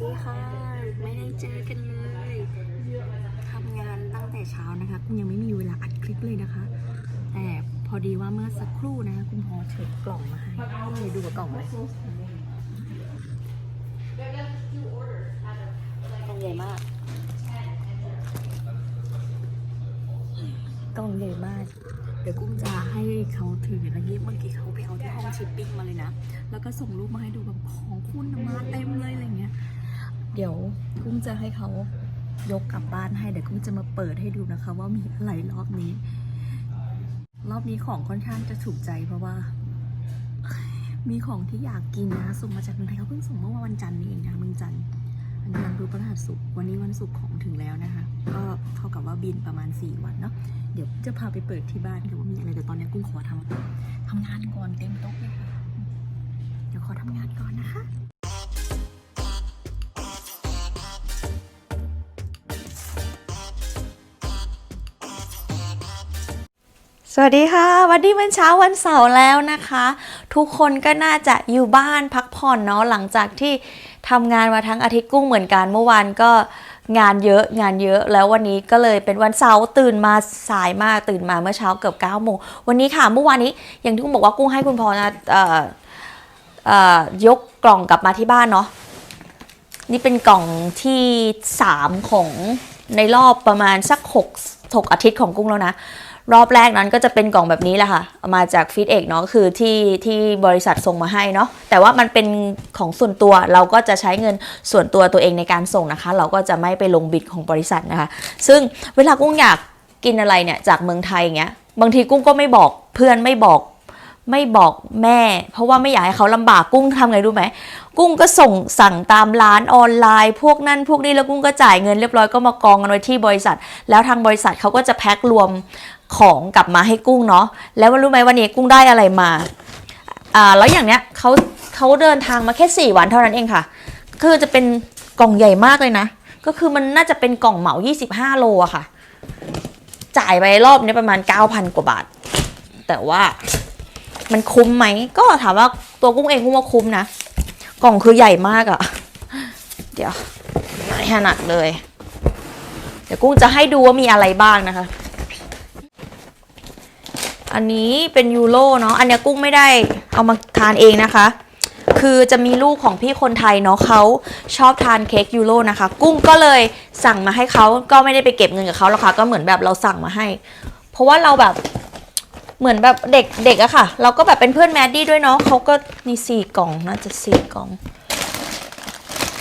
ดีค่ะ ไม่ได้เจอกันเลยทำงานตั้งแต่เช้านะคะคุณยังไม่มีเวลาอัดคลิปเลยนะคะ แต่พอดีว่าเมื่อสักครู่นะคะคุณพอเชิญกล่องมาให้เลยดูกับกล่องเลยกล่องใหญ่มากกล่องใหญ่มาก เดี๋ยวกุ้งจะให้เขาถือนะยี่เมื่อกี้เขาไปเอาที่ห้องชิปปิ้งมาเลยนะ แล้วก็ส่งรูปมาให้ดูแบบของคุณมาเต็มเลยอะไรเงี้ย เดี๋ยวกุ้งจะให้เขายกกลับบ้านให้เดี๋ยวกุ้งจะมาเปิดให้ดูนะคะ ว่ามีอะไรรอบนี้ รอบนี้ของค่อนข้างจะถูกใจเพราะว่า มีของที่อยากกินนะคะส่งมาจากเมืองไทยเขาเพิ่งส่งเมื่อวันจันทร์นี้เองนะคะเมืองจันทร์อันนี้วันพุธพฤหัสศุกร์วันนี้วันศุกร์ของถึงแล้วนะคะ ก็เท่ากับว่าบินประมาณ 4 วันเนาะเดี๋ยวจะพาไปเปิดที่บ้านค่ะว่ามีอะไรแต่ตอนนี้กุ้งขอทำทำงานก่อนเต็มโต๊ะเลยค่ะเดี๋ยวขอทำงานก่อนนะคะ วัสดีค่ะ วันนี้เป็นเช้าวันเสาร์แล้วนะคะ ทุกคนก็น่าจะอยู่บ้านพักผ่อนเนาะหลังจากที่ทำงานมาทั้งอาทิตย์กุ้งเหมือนกันเมื่อวานก็งานเยอะงานเยอะแล้ววันนี้ก็เลยเป็นวันเสาร์ตื่นมาสายมากตื่นมาเมื่อเช้าเกือบ9ก้าโมงวันนี้ค่ะเมื่อวานนี้อย่างที่กุ้งบอกว่ากุ้งให้คุณพอนะเอ่อยกกล่องกลับมาที่บ้านเนาะนี่เป็นกล่องที่ 3 ของในรอบประมาณสัก6 6อาทิตย์ของกุ้งแล้วนะ รอบแรกนั้นก็จะเป็นกล่องแบบนี้แหละค่ะเอามาจากฟีดเอกเนาะคือที่ที่บริษัทส่งมาให้เนาะแต่ว่ามันเป็นของส่วนตัวเราก็จะใช้เงินส่วนตัวตัวเองในการส่งนะคะ เราก็จะไม่ไปลงบิดของบริษัทนะคะ ซึ่งเวลากุ้งอยากกินอะไรเนี่ยจากเมืองไทยอย่างเงี้ยบางทีกุ้งก็ไม่บอกเพื่อนไม่บอกไม่บอกแม่ เพราะว่าไม่อยากให้เขาลำบากกุ้งทำไงรู้ไหมกุ้งก็ส่งสั่งตามร้านออนไลน์ พวกนั่นพวกนี้แล้วกุ้งก็จ่ายเงินเรียบร้อยก็มากองกันไว้ที่บริษัท แล้วทางบริษัทเขาก็จะแพ็ครวม ของกลับมาให้กุ้งเนาะแล้วรู้ไหมวันนี้กุ้งได้อะไรมาอ่าแล้วอย่างเนี้ยเขาเขาเดินทางมาแค่ 4 วันเท่านั้นเองค่ะ คือจะเป็นกล่องใหญ่มากเลยนะ ก็คือมันน่าจะเป็นกล่องเหมา 25 โลอะค่ะ จ่ายไปรอบนี้ประมาณ 9,000 กว่าบาท แต่ว่ามันคุ้มไหม ก็ถามว่าตัวกุ้งเองกุ้งว่าคุ้มนะ กล่องคือใหญ่มากอะเดี๋ยวไม่ถนัดเลย เดี๋ยวกุ้งจะให้ดูว่ามีอะไรบ้างนะคะ อันนี้เป็นยูโรเนาะอันนี้กุ้งไม่ได้เอามาทานเองนะคะ คือจะมีลูกของพี่คนไทยเนาะเขาชอบทานเค้กยูโรนะคะ กุ้งก็เลยสั่งมาให้เขาก็ไม่ได้ไปเก็บเงินกับเขาหรอกค่ะก็เหมือนแบบเราสั่งมาให้ เพราะว่าเราแบบเหมือนแบบเด็กเด็กอะค่ะ เราก็แบบเป็นเพื่อนแมดดี้ด้วยเนาะเขาก็มีสี่กล่องน่าจะสี่กล่อง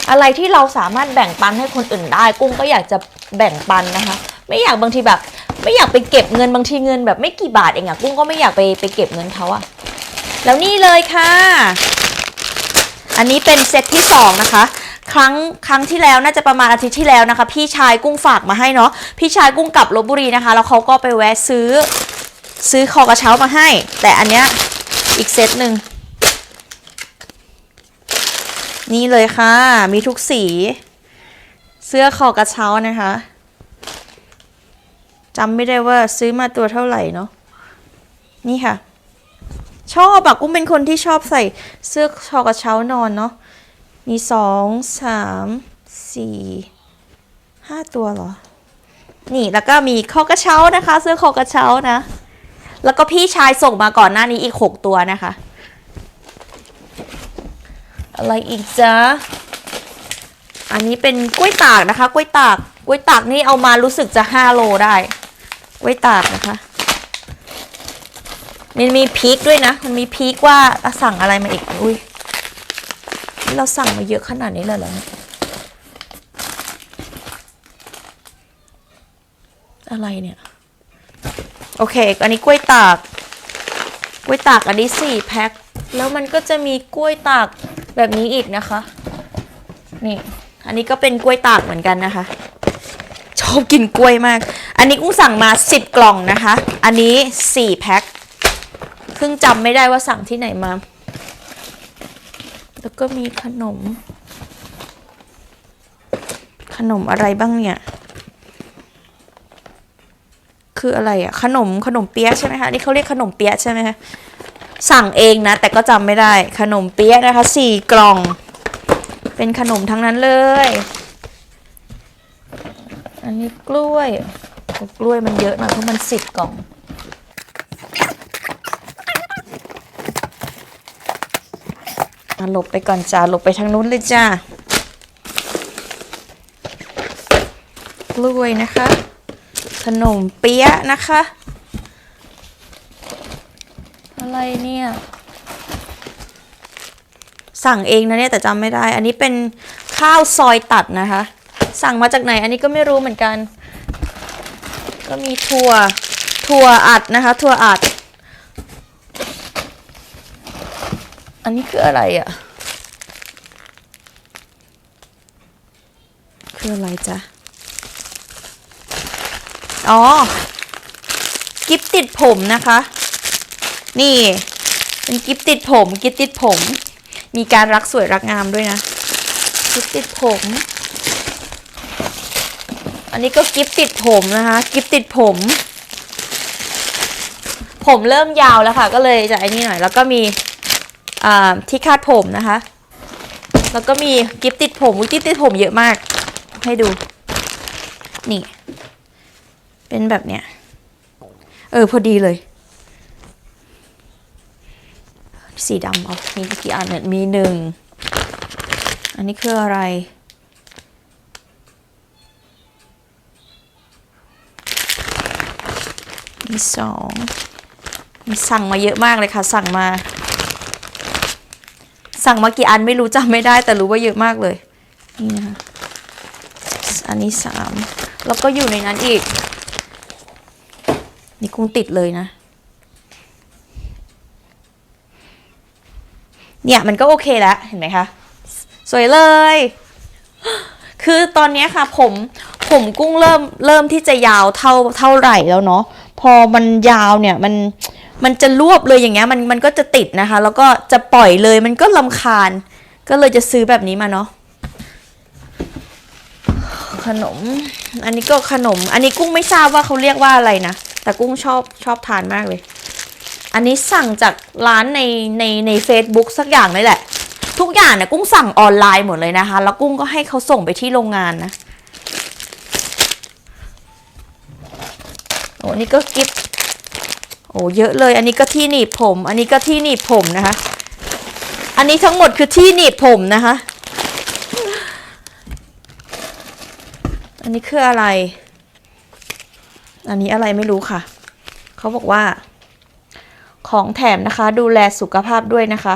อะไรที่เราสามารถแบ่งปันให้คนอื่นได้ กุ้งก็อยากจะแบ่งปันนะคะ ไม่อยากบางทีแบบ ไม่อยากไปเก็บเงินบางทีเงินแบบไม่กี่บาทเองอะกุ้งก็ไม่อยากไปไปเก็บเงินเขาอะแล้วนี่เลยค่ะ อันนี้เป็นเซตที่สองนะคะครั้งครั้งที่แล้วน่าจะประมาณอาทิตย์ที่แล้วนะคะ พี่ชายกุ้งฝากมาให้เนาะพี่ชายกุ้งกลับลบบุรีนะคะ แล้วเขาก็ไปแวะซื้อซื้อคอกระเช้ามาให้ แต่อันเนี้ยอีกเซตหนึ่งนี่เลยค่ะ มีทุกสี เสื้อคอกระเช้านะคะ จำไม่ได้ว่าซื้อมาตัวเท่าไหร่เนาะนี่ค่ะ ชอบอะกุ้งเป็นคนที่ชอบใส่เสื้อชอกระเช้านอนเนาะมีสองสามสี่ห้าตัวเหรอ นี่แล้วก็มีคอกระเช้านะคะ เสื้อคอกระเช้านะ แล้วก็พี่ชายส่งมาก่อนหน้านี้อีกหกตัวนะคะ อะไรอีกจ๊ะอันนี้เป็นกล้วยตากนะคะ กล้วยตาก กล้วยตากนี่เอามารู้สึกจะ5โลได้ กล้วยตากนะคะมันมีพีคด้วยนะ มันมีพีคว่าสั่งอะไรมาอีก อุ้ยเราสั่งมาเยอะขนาดนี้เลยเหรอเนี่ยอะไรเนี่ย โอเค อันนี้กล้วยตาก กล้วยตากอันนี้สี่แพ็ค แล้วมันก็จะมีกล้วยตากแบบนี้อีกนะคะ นี่ อันนี้ก็เป็นกล้วยตากเหมือนกันนะคะ อบกินกล้วยมาก อันนี้กุ้งสั่งมา 10 กล่องนะคะ อันนี้ 4 แพ็คเพิ่งจำไม่ได้ว่าสั่งที่ไหนมา แล้วก็มีขนม ขนมอะไรบ้างเนี่ย คืออะไรอะขนมขนมเปี๊ยะใช่ไหมคะ นี่เขาเรียกขนมเปี๊ยะใช่ไหมคะ สั่งเองนะ แต่ก็จำไม่ได้ ขนมเปี๊ยะนะคะ4กล่อง เป็นขนมทั้งนั้นเลย อันนี้กล้วย กล้วยมันเยอะหน่อยเพราะมันสิบกล่อง หลบไปก่อนจ้าหลบไปทางนู้นเลยจ้ากล้วยนะคะ ขนมเปี๊ยะนะคะ อะไรเนี่ย สั่งเองนะเนี่ยแต่จำไม่ได้ อันนี้เป็นข้าวซอยตัดนะคะ สั่งมาจากไหน อันนี้ก็ไม่รู้เหมือนกัน ก็มีถั่วถั่วอัดนะคะถั่วอัด อันนี้คืออะไรอะ่ะ คืออะไรจ๊ะ อ๋อ กิฟติดผมนะคะ นี่ เป็นกิฟติดผม กิฟติดผม มีการรักสวยรักงามด้วยนะ กิฟติดผม อันนี้ก็กิฟติดผมนะคะ กิฟติดผม ผมเริ่มยาวแล้วค่ะ ก็เลยจะไอ้นี่หน่อย แล้วก็มีที่คาดผมนะคะ แล้วก็มีกิฟติดผมกิฟติดผมเยอะมาก ให้ดู นี่ เป็นแบบเนี้ย เออ พอดีเลย สีดำเอามีกี่อันเนี่ยมีหนึ่ง อันนี้คืออะไร มีสองสั่งมาเยอะมากเลยค่ะ สั่งมา สั่งมากี่อันไม่รู้จำไม่ได้ แต่รู้ว่าเยอะมากเลย นี่นะคะ อันนี้สามแล้วก็อยู่ในนั้นอีก นี่กุ้งติดเลยนะ เนี่ยมันก็โอเคแล้ว เห็นไหมคะ สวยเลย คือตอนนี้ค่ะผมผมกุ้งเริ่มเริ่มที่จะยาวเท่าเท่าไหร่แล้วเนาะ พอมันยาวเนี่ยมันมันจะรวบเลยอย่างเงี้ยมันมันก็จะติดนะคะ แล้วก็จะปล่อยเลยมันก็ลำคาญ ก็เลยจะซื้อแบบนี้มาเนาะขนม อันนี้ก็ขนม อันนี้กุ้งไม่ทราบว่าเขาเรียกว่าอะไรนะ แต่กุ้งชอบชอบทานมากเลย อันนี้สั่งจากร้านในในใน Facebook สักอย่างนี่แหละ ทุกอย่างเนี่ยกุ้งสั่งออนไลน์หมดเลยนะคะ แล้วกุ้งก็ให้เขาส่งไปที่โรงงานนะ อ้นี่ก็กิฟโอ้เยอะเลย อันนี้ก็ที่หนีบผม อันนี้ก็ที่หนีบผมนะคะ อันนี้ทั้งหมดคือที่หนีบผมนะคะ อันนี้คืออะไร อันนี้อะไรไม่รู้ค่ะ เขาบอกว่า ของแถมนะคะ ดูแลสุขภาพด้วยนะคะ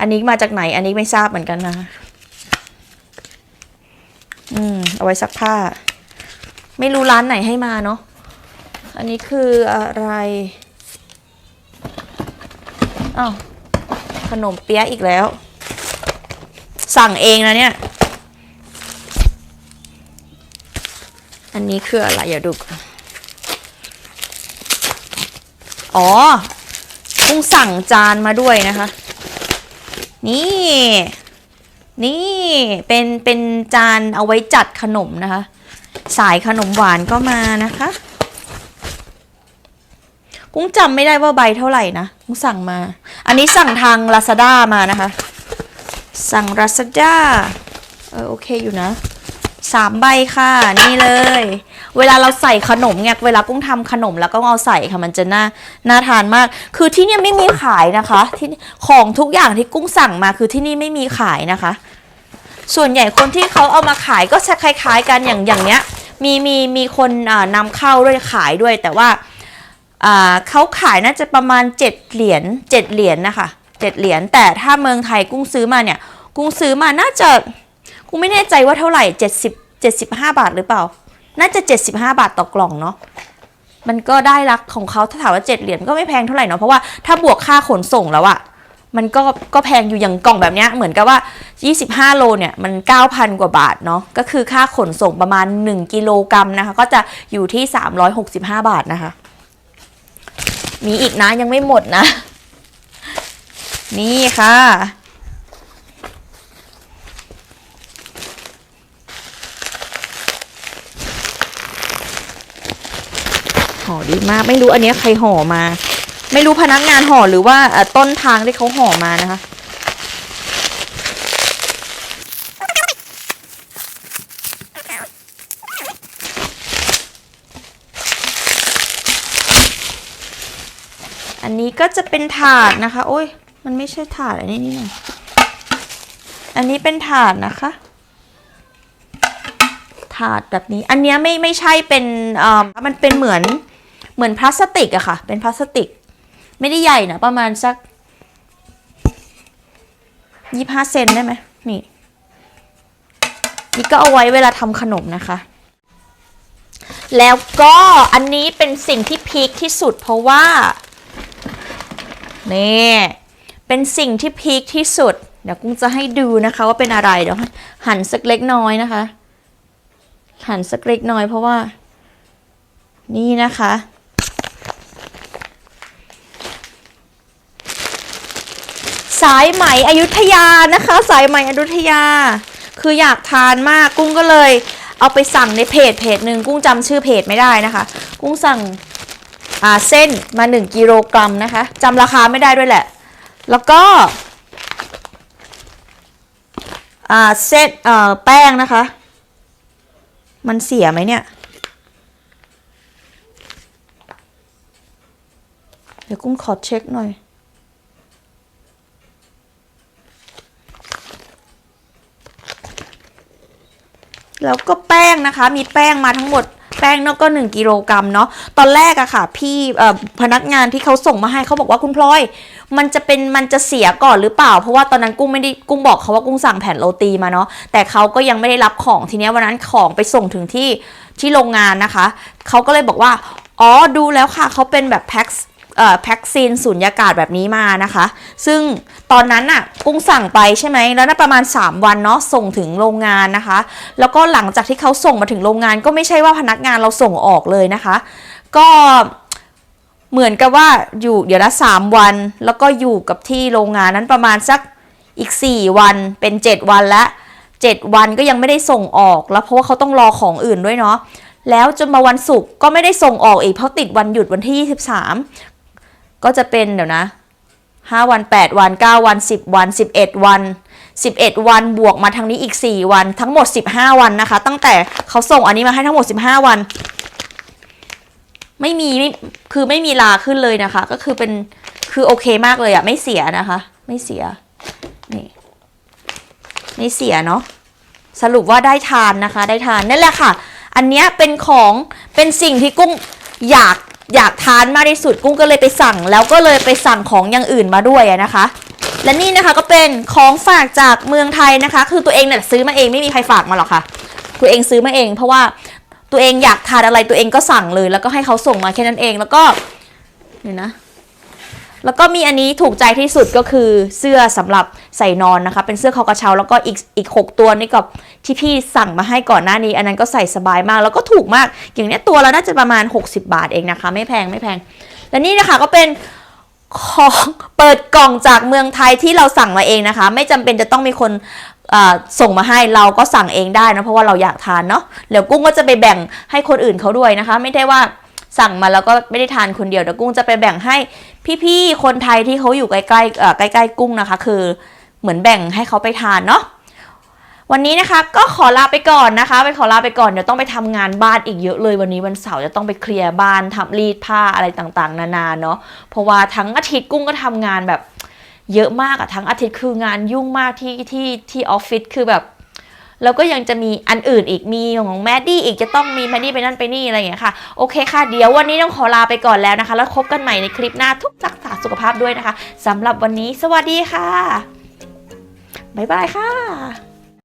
อันนี้มาจากไหน อันนี้ไม่ทราบเหมือนกันนะคะอืม เอาไว้ซักผ้า ไม่รู้ร้านไหนให้มาเนาะ อันนี้คืออะไรอ้าวขนมเปี๊ยะอีกแล้ว สั่งเองนะเนี่ย อันนี้คืออะไรอย่าดูอ๋อกุ้งสั่งจานมาด้วยนะคะ นี่ นี่เป็นเป็นจานเอาไว้จัดขนมนะคะ สายขนมหวานก็มานะคะ กุ้งจำไม่ได้ว่าใบเท่าไหร่นะ กุ้งสั่งมา อันนี้สั่งทาง Lazada มานะคะ สั่ง Lazada เออโอเคอยู่นะสามใบค่ะ นี่เลย เวลาเราใส่ขนมเนี่ยเวลากุ้งทำขนมแล้วก็เอาใส่ค่ะมันจะน่าน่าทานมาก คือที่นี่ไม่มีขายนะคะที่ของทุกอย่างที่กุ้งสั่งมาคือที่นี่ไม่มีขายนะคะ ส่วนใหญ่คนที่เขาเอามาขายก็จะคล้าย ๆ กันอย่างอย่างเนี้ยมีมีมีคนอ่านำเข้าด้วยขายด้วยแต่ว่า เขาขายน่าจะประมาณ 7 เหรียญ7เหรียญนะคะ7เหรียญแต่ถ้าเมืองไทยกุ้งซื้อมาเนี่ย กุ้งซื้อมาน่าจะกูไม่แน่ใจว่าเท่าไหร่เจ็ดสิบเจ็ดสิบห้าบาทหรือเปล่า น่าจะเจ็ดสิบห้าบาทต่อกล่องเนาะมันก็ได้รักของเขาถ้าถามว่าเจ็ดเหรียญก็ไม่แพงเท่าไหร่เนาะเพราะว่าถ้าบวกค่าขนส่งแล้วอะมันก็ก็แพงอยู่อย่างกล่องแบบนี้เหมือนกับว่า 25 โลเนี่ยมัน 9,000 กว่าบาทเนาะก็คือค่าขนส่งประมาณ 1 กิโลกรัมนะคะ ก็จะอยู่ที่ 365 บาทนะคะ มีอีกนะยังไม่หมดนะ นี่ค่ะ ห่อดีมากไม่รู้อันนี้ใครห่อมา ไม่รู้พนักงานห่อหรือว่าต้นทางที่เขาห่อมานะคะ ก็จะเป็นถาดนะคะ โอ้ย มันไม่ใช่ถาดอันนี้นี่นะอันนี้เป็นถาดนะคะ ถาดแบบนี้ อันนี้ไม่ไม่ใช่เป็นเอ่อมันเป็นเหมือนเหมือนพลาสติกอะค่ะ เป็นพลาสติก ไม่ได้ใหญ่นะประมาณสักยี่ห้าเซนได้ไหมนี่นี่ก็เอาไว้เวลาทำขนมนะคะ แล้วก็อันนี้เป็นสิ่งที่พีคที่สุดเพราะว่า นี่เป็นสิ่งที่พีคที่สุด เดี๋ยวกุ้งจะให้ดูนะคะว่าเป็นอะไรเดี๋ยวหั่นสักเล็กน้อยนะคะ หั่นสักเล็กน้อยเพราะว่า นี่นะคะ สายไหมอยุธยานะคะ สายไหมอยุธยา คืออยากทานมากกุ้งก็เลย เอาไปสั่งในเพจเพจหนึ่งกุ้งจำชื่อเพจไม่ได้นะคะ กุ้งสั่ง เส้นมา 1 กิโลกรัมนะคะจำราคาไม่ได้ด้วยแหละ แล้วก็อ่าเส้นเอ่อแป้งนะคะ มันเสียไหมเนี่ย เดี๋ยวกุ้งขอเช็คหน่อยแล้วก็แป้งนะคะ มีแป้งมาทั้งหมด แป้งเนาะก็ 1กิโลกรัมเนาะตอนแรกอะค่ะ พี่พนักงานที่เขาส่งมาให้เขาบอกว่าคุณพลอย มันจะเป็นมันจะเสียก่อนหรือเปล่า เพราะว่าตอนนั้นกุ้งไม่ได้กุ้งบอกเขาว่ากุ้งสั่งแผ่นโรตีมาเนาะแต่เขาก็ยังไม่ได้รับของทีเนี้ยวันนั้นของไปส่งถึงที่ที่โรงงานนะคะเขาก็เลยบอกว่าอ๋อดูแล้วค่ะเขาเป็นแบบแพ็ค แพ็คซีนสูญญากาศแบบนี้มานะคะ ซึ่งตอนนั้นน่ะกุ้งสั่งไปใช่ไหมแล้วน่าประมาณ 3 วันเนาะส่งถึงโรงงานนะคะ แล้วก็หลังจากที่เขาส่งมาถึงโรงงาน ก็ไม่ใช่ว่าพนักงานเราส่งออกเลยนะคะ ก็เหมือนกับว่าอยู่เดี๋ยวละ3วัน แล้วก็อยู่กับที่โรงงานนั้นประมาณสักอีก 4 วันเป็น 7 วันละ7วันก็ยังไม่ได้ส่งออก แล้วเพราะว่าเขาต้องรอของอื่นด้วยเนาะแล้วจนมาวันศุกร์ก็ไม่ได้ส่งออกอีกเพราะติดวันหยุดวันที่ 23 ก็จะเป็นเดี๋ยวนะ5วัน 8 วัน 9 วัน 10 วัน 11 วัน 11 วันบวกมาทางนี้อีก 4 วันทั้งหมด 15 วันนะคะ ตั้งแต่เขาส่งอันนี้มาให้ทั้งหมด 15 วัน ไม่มีไม่คือไม่มีลาขึ้นเลยนะคะ ก็คือเป็นคือโอเคมากเลยอะไม่เสียนะคะ ไม่เสียนี่ไม่เสียเนาะสรุปว่าได้ทานนะคะ ได้ทานนั่นแหละค่ะ อันเนี้ยเป็นของเป็นสิ่งที่กุ้งอยาก อยากทานมากที่สุดกุ้งก็เลยไปสั่ง แล้วก็เลยไปสั่งของอย่างอื่นมาด้วยนะคะ และนี่นะคะก็เป็นของฝากจากเมืองไทยนะคะ คือตัวเองเนี่ยซื้อมาเองไม่มีใครฝากมาหรอกค่ะ ตัวเองซื้อมาเอง เพราะว่าตัวเองอยากทานอะไรตัวเองก็สั่งเลย แล้วก็ให้เขาส่งมาแค่นั้นเองแล้วก็เนี่ยนะ แล้วก็มีอันนี้ถูกใจที่สุดก็คือเสื้อสำหรับใส่นอนนะคะ เป็นเสื้อคอกระเช้าแล้วก็อีกอีกหกตัวนี่กับที่พี่สั่งมาให้ก่อนหน้านี้ อันนั้นก็ใส่สบายมาก แล้วก็ถูกมาก อย่างนี้ตัวละน่าจะประมาณ 60 บาทเองนะคะ ไม่แพงไม่แพง และนี่นะคะก็เป็นของเปิดกล่องจากเมืองไทยที่เราสั่งมาเองนะคะ ไม่จำเป็นจะต้องมีคนส่งมาให้เราก็สั่งเองได้นะเพราะว่าเราอยากทานเนาะเดี๋ยวกุ้งก็จะไปแบ่งให้คนอื่นเขาด้วยนะคะ ไม่ได้ว่าสั่งมาแล้วก็ไม่ได้ทานคนเดียวเดี๋ยวกุ้งจะไปแบ่งให้ พี่ๆ คนไทยที่เขาอยู่ใกล้ๆเอ่อใกล้ๆกุ้งนะคะ คือเหมือนแบ่งให้เขาไปทานเนาะวันนี้นะคะก็ขอลาไปก่อนนะคะ ไปขอลาไปก่อนเดี๋ยวต้องไปทำงานบ้านอีกเยอะเลยวันนี้วันเสาร์จะต้องไปเคลียร์บ้านทำรีดผ้าอะไรต่างๆ นานาเนาะเพราะว่าทั้งอาทิตย์กุ้งก็ทำงานแบบเยอะมากอะทั้งอาทิตย์คืองานยุ่งมากที่ที่ที่ออฟฟิศคือแบบ แล้วก็ยังจะมีอันอื่นอีกมีของแมดดี้อีกจะต้องมีแมดดี้ไปนั่นไปนี่อะไรอย่างเงี้ยค่ะโอเคค่ะเดี๋ยววันนี้ต้องขอลาไปก่อนแล้วนะคะ แล้วพบกันใหม่ในคลิปหน้าทุกรักษาสุขภาพด้วยนะคะสำหรับวันนี้สวัสดีค่ะบ๊ายบายค่ะ